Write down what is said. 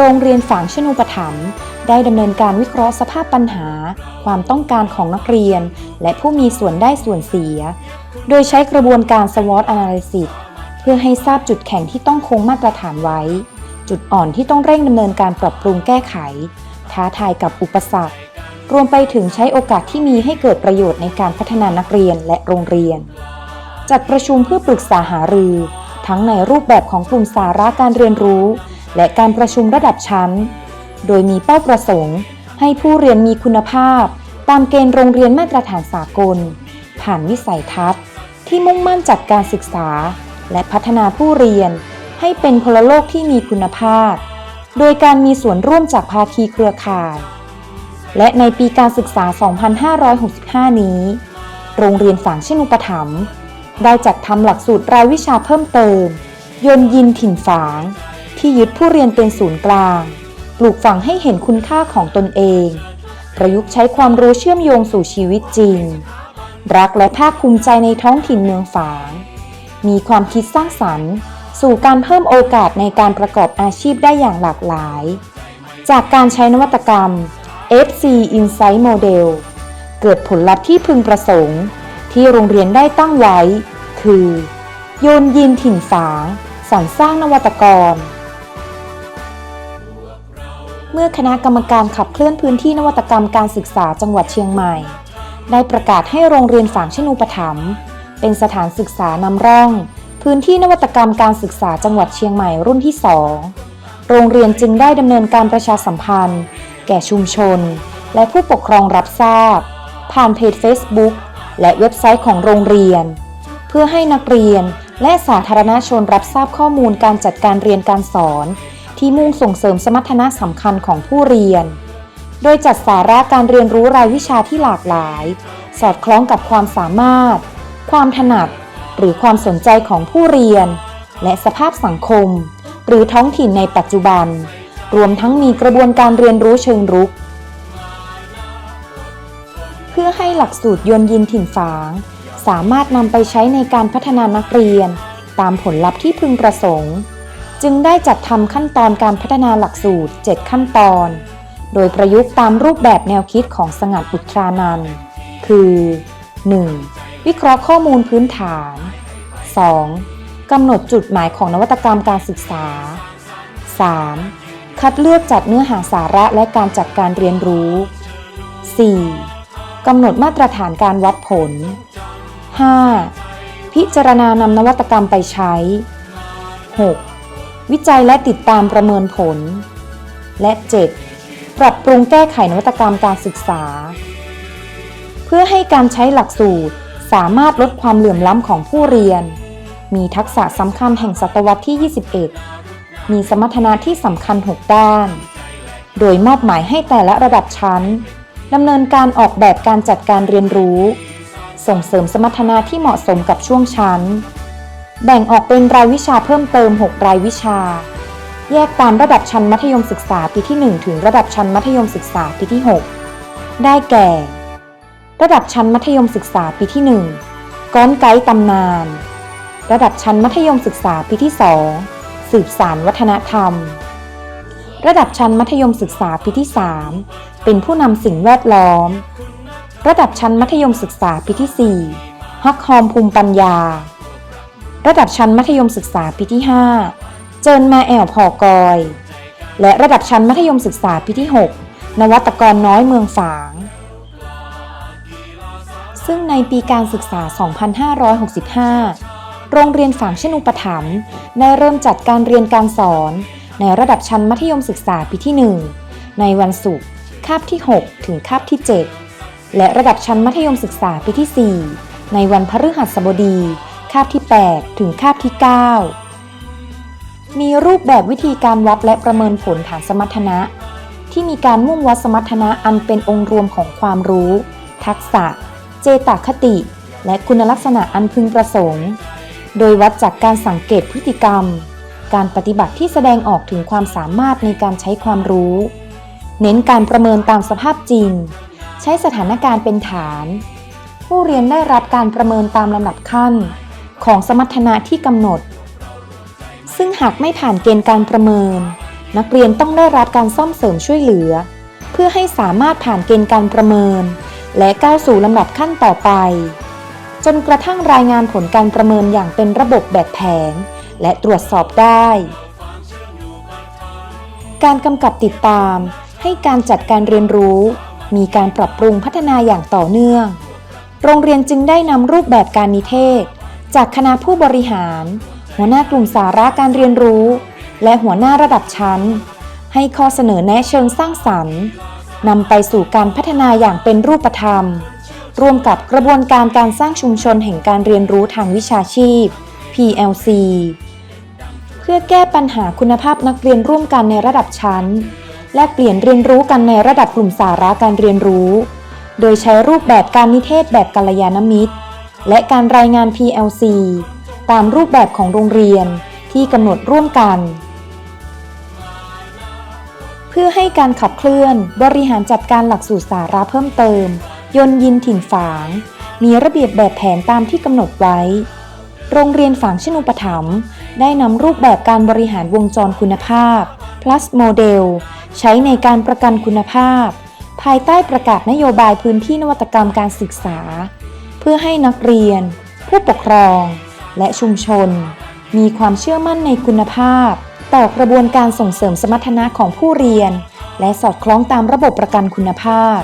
โรงเรียนฝางชนูปถัมภ์ได้ดำเนินการวิเคราะห์สภาพปัญหา ความต้องการของนักเรียน และผู้มีส่วนได้ส่วนเสีย โดยใช้กระบวนการ SWOT Analysis เพื่อให้ทราบจุดแข็งที่ต้องคงมาตรฐานไว้ จุดอ่อนที่ต้องเร่งดำเนินการปรับปรุงแก้ไข ท้าทายกับอุปสรรค รวมไปถึงใช้โอกาสที่มีให้เกิดประโยชน์ในการพัฒนานักเรียนและโรงเรียน จัดประชุมเพื่อปรึกษาหารือ ทั้งในรูปแบบของกลุ่มสาระการเรียนรู้ และการประชุมระดับชั้น โดยมีเป้าประสงค์ ให้ผู้เรียนมีคุณภาพ ตามเกณฑ์โรงเรียนมาตรฐานสากล ผ่านวิสัยทัศน์ ที่มุ่งมั่นจัดการศึกษา และพัฒนาผู้เรียน ให้เป็นพลโลกที่มีคุณภาพ โดยการมีส่วนร่วมจากภาคีเครือข่าย และในปีการศึกษา 2565 นี้ โรงเรียนฝางเชนุปถัมภ์ได้จัดทำหลักสูตรรายวิชาเพิ่มเติม ยนยินถิ่นฝาง ที่ยึดผู้เรียนเป็นศูนย์กลาง ปลูกฝังให้เห็นคุณค่าของตนเอง ประยุกต์ใช้ความรู้เชื่อมโยงสู่ชีวิตจริง รักและภาคภูมิใจในท้องถิ่นเมืองฝาง มีความคิดสร้างสรรค์ สู่การเพิ่มโอกาสในการประกอบอาชีพได้อย่างหลากหลาย จากการใช้นวัตกรรม FC Insight Model เกิดผลลัพธ์ที่พึงประสงค์ ที่โรงเรียนได้ตั้งไว้ คือ โยนยินถิ่นฝางสรรสร้างนวัตกรเมื่อคณะกรรมการขับเคลื่อนพื้นที่นวัตกรรมการศึกษาจังหวัดเชียงใหม่ ได้ประกาศให้โรงเรียนฝางชนูปถัมภ์เป็นสถานศึกษานำร่อง พื้นที่นวัตกรรมการศึกษาจังหวัดเชียงใหม่รุ่นที่ 2 โรงเรียนจึงได้ดำเนินการประชาสัมพันธ์ แก่ชุมชน และผู้ปกครองรับทราบ ผ่านเพจ Facebook และเว็บไซต์ของโรงเรียน เพื่อให้นักเรียนและสาธารณชนรับทราบข้อมูลการจัดการเรียนการสอน ที่มุ่งส่งเสริมสมรรถนะสำคัญของผู้เรียน โดยจัดสาระการเรียนรู้รายวิชาที่หลากหลาย สอดคล้องกับความสามารถ ความถนัด หรือความสนใจของผู้เรียน และสภาพสังคม หรือท้องถิ่นในปัจจุบัน รวมทั้งมีกระบวนการเรียนรู้เชิงรุก เพื่อให้หลักสูตรยนยินถิ่นฝาง สามารถนำไปใช้ในการพัฒนานักเรียน ตามผลลัพธ์ที่พึงประสงค์ จึงได้จัดทำขั้นตอนการพัฒนาหลักสูตร 7 ขั้นตอน โดยประยุกต์ตามรูปแบบแนวคิดของสงัดอุทรานันคือ 1. วิเคราะห์ข้อมูลพื้นฐาน 2. กำหนดจุดหมายของนวัตกรรมการศึกษา 3. คัดเลือกจัดเนื้อหาสาระและการจัดการเรียนรู้ 4. กำหนดมาตรฐานการวัดผล 5. พิจารณานำนวัตกรรมไปใช้ 6. วิจัยและติดตามประเมินผล และ 7. ปรับปรุงแก้ไขนวัตกรรมการศึกษา เพื่อให้การใช้หลักสูตรสามารถลดความเหลื่อมล้ำของผู้เรียน มีทักษะสำคัญแห่งศตวรรษที่ 21 มีสมรรถนะที่สำคัญ 6 ด้าน โดยมอบหมายให้แต่ละระดับชั้นดำเนินการออกแบบการจัดการเรียนรู้ ส่งเสริมสมรรถนะที่เหมาะสมกับช่วงชั้น แบ่งออกเป็นรายวิชาเพิ่มเติม 6 รายวิชา แยกตามระดับชั้นมัธยมศึกษาปีที่ 1 ถึงระดับชั้นมัธยมศึกษาปีที่ 6 ได้แก่ ระดับชั้นมัธยมศึกษาปีที่ 1 ก้อนไกด์ตำนาน ระดับชั้นมัธยมศึกษาปีที่ 2 สืบสารวัฒนธรรม ระดับชั้นมัธยมศึกษาปีที่ 3 เป็นผู้นำสิ่งแวดล้อม ระดับชั้นมัธยมศึกษาปีที่ 4ฮักฮอมภูมิปัญญา ระดับชั้นมัธยมศึกษาปีที่ 5 เจินมาแอวพอกอย และระดับชั้นมัธยมศึกษาปีที่ 6 นวัตกรน้อยเมืองฝาง ซึ่งในปีการศึกษา 2565 โรงเรียนฝางชนุปถัมภ์ได้เริ่มจัดการเรียนการสอน ในระดับชั้นมัธยมศึกษาปีที่ 1 ในวันศุกร์คาบที่ 6 ถึงคาบที่ 7 และระดับชั้นมัธยมศึกษาปีที่ 4 ในวันพฤหัสบดี คาบที่ 8 ถึงคาบที่ 9 มีรูปแบบวิธีการวัดและประเมินผลฐานสมรรถนะ ที่มีการมุ่งวัดสมรรถนะอันเป็นองค์รวมของความรู้ ทักษะ เจตคติ และคุณลักษณะอันพึงประสงค์ โดยวัดจากการสังเกตพฤติกรรม การปฏิบัติที่แสดงออกถึงความสามารถในการใช้ความรู้ เน้นการประเมินตามสภาพจริง ใช้สถานการณ์เป็นฐาน ผู้เรียนได้รับการประเมินตามลำดับขั้น ของสมรรถนะที่กำหนด ซึ่งหากไม่ผ่านเกณฑ์การประเมิน นักเรียนต้องได้รับการซ่อมเสริมช่วยเหลือ เพื่อให้สามารถผ่านเกณฑ์การประเมิน และก้าวสู่ลำดับขั้นต่อไป จนกระทั่งรายงานผลการประเมินอย่างเป็นระบบแบบแผน และตรวจสอบได้ การกำกับติดตาม ให้การจัดการเรียนรู้ มีการปรับปรุงพัฒนาอย่างต่อเนื่องโรงเรียนจึงได้นำรูปแบบการนิเทศ จากคณะผู้บริหาร หัวหน้ากลุ่มสาระการเรียนรู้ และหัวหน้าระดับชั้น ให้ข้อเสนอแนะเชิงสร้างสรรค์นำไปสู่การพัฒนาอย่างเป็นรูปธรรม ร่วมกับกระบวนการการสร้างชุมชนแห่งการเรียนรู้ทางวิชาชีพ PLC เพื่อแก้ปัญหาคุณภาพนักเรียนร่วมกันในระดับชั้น และเปลี่ยนเรียนรู้กันในระดับกลุ่มสาระการเรียนรู้ โดยใช้รูปแบบการนิเทศแบบกัลยาณมิตร และการรายงาน PLC ตามรูปแบบของโรงเรียนที่กำหนดร่วมกัน เพื่อให้การขับเคลื่อนบริหารจัดการหลักสูตรสาระเพิ่มเติม ยนยินถิ่นฝาง มีระเบียบแบบแผนตามที่กำหนดไว้ โรงเรียนฝางชนุปถัมภ์ได้นำรูปแบบการบริหารวงจรคุณภาพ plus model ใช้ในการประกันคุณภาพ ภายใต้ประกาศนโยบายพื้นที่นวัตกรรมการศึกษา พื่อให้นักเรียน ผู้ปกครอง และชุมชน มีความเชื่อมั่นในคุณภาพ ต่อกระบวนการส่งเสริมสมรรถนะของผู้เรียน และสอดคล้องตามระบบประกันคุณภาพ